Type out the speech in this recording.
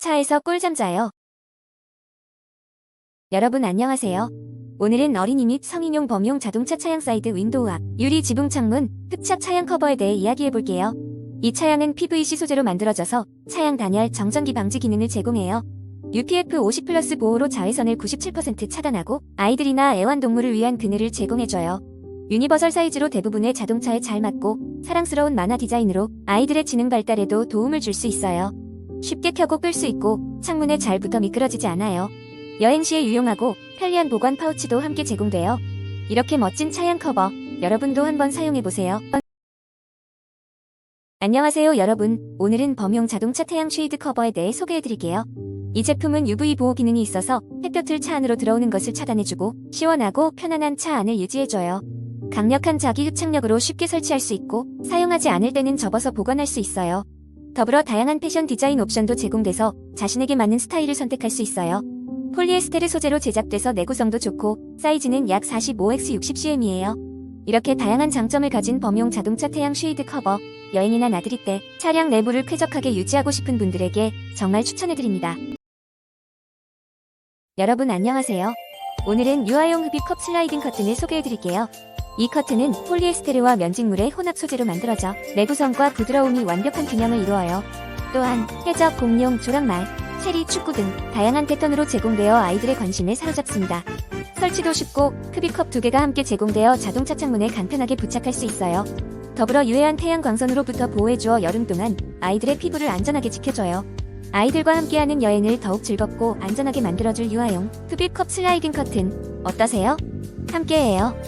차에서 꿀잠 자요. 여러분 안녕하세요. 오늘은 어린이 및 성인용 범용 자동차 차량 사이드 윈도우 앞, 유리 지붕 창문, 흡착 차양 커버에 대해 이야기해 볼게요. 이 차량은 PVC 소재로 만들어져서 차양 단열, 정전기 방지 기능을 제공해요. UPF 50 플러스 보호로 자외선을 97% 차단하고 아이들이나 애완동물을 위한 그늘을 제공해줘요. 유니버설 사이즈로 대부분의 자동차에 잘 맞고 사랑스러운 만화 디자인으로 아이들의 지능 발달에도 도움을 줄 수 있어요. 쉽게 켜고 끌 수 있고 창문에 잘 붙어 미끄러지지 않아요. 여행 시에 유용하고 편리한 보관 파우치도 함께 제공돼요. 이렇게 멋진 차양 커버 여러분도 한번 사용해 보세요. 안녕하세요 여러분. 오늘은 범용 자동차 태양 쉐이드 커버에 대해 소개해 드릴게요. 이 제품은 UV 보호 기능이 있어서 햇볕을 차 안으로 들어오는 것을 차단해주고 시원하고 편안한 차 안을 유지해줘요. 강력한 자기 흡착력으로 쉽게 설치할 수 있고 사용하지 않을 때는 접어서 보관할 수 있어요. 더불어 다양한 패션 디자인 옵션도 제공돼서 자신에게 맞는 스타일을 선택할 수 있어요. 폴리에스테르 소재로 제작돼서 내구성도 좋고 사이즈는 약 45x60cm이에요. 이렇게 다양한 장점을 가진 범용 자동차 태양 쉐이드 커버, 여행이나 나들이 때 차량 내부를 쾌적하게 유지하고 싶은 분들에게 정말 추천해드립니다. 여러분 안녕하세요. 오늘은 유아용 흡입 컵 슬라이딩 커튼을 소개해드릴게요. 이 커튼은 폴리에스테르와 면직물의 혼합 소재로 만들어져 내구성과 부드러움이 완벽한 균형을 이루어요. 또한 해적, 공룡, 조랑말, 체리, 축구 등 다양한 패턴으로 제공되어 아이들의 관심을 사로잡습니다. 설치도 쉽고 흡입컵 두 개가 함께 제공되어 자동차 창문에 간편하게 부착할 수 있어요. 더불어 유해한 태양 광선으로부터 보호해주어 여름 동안 아이들의 피부를 안전하게 지켜줘요. 아이들과 함께하는 여행을 더욱 즐겁고 안전하게 만들어줄 유아용 흡입컵 슬라이딩 커튼 어떠세요? 함께해요.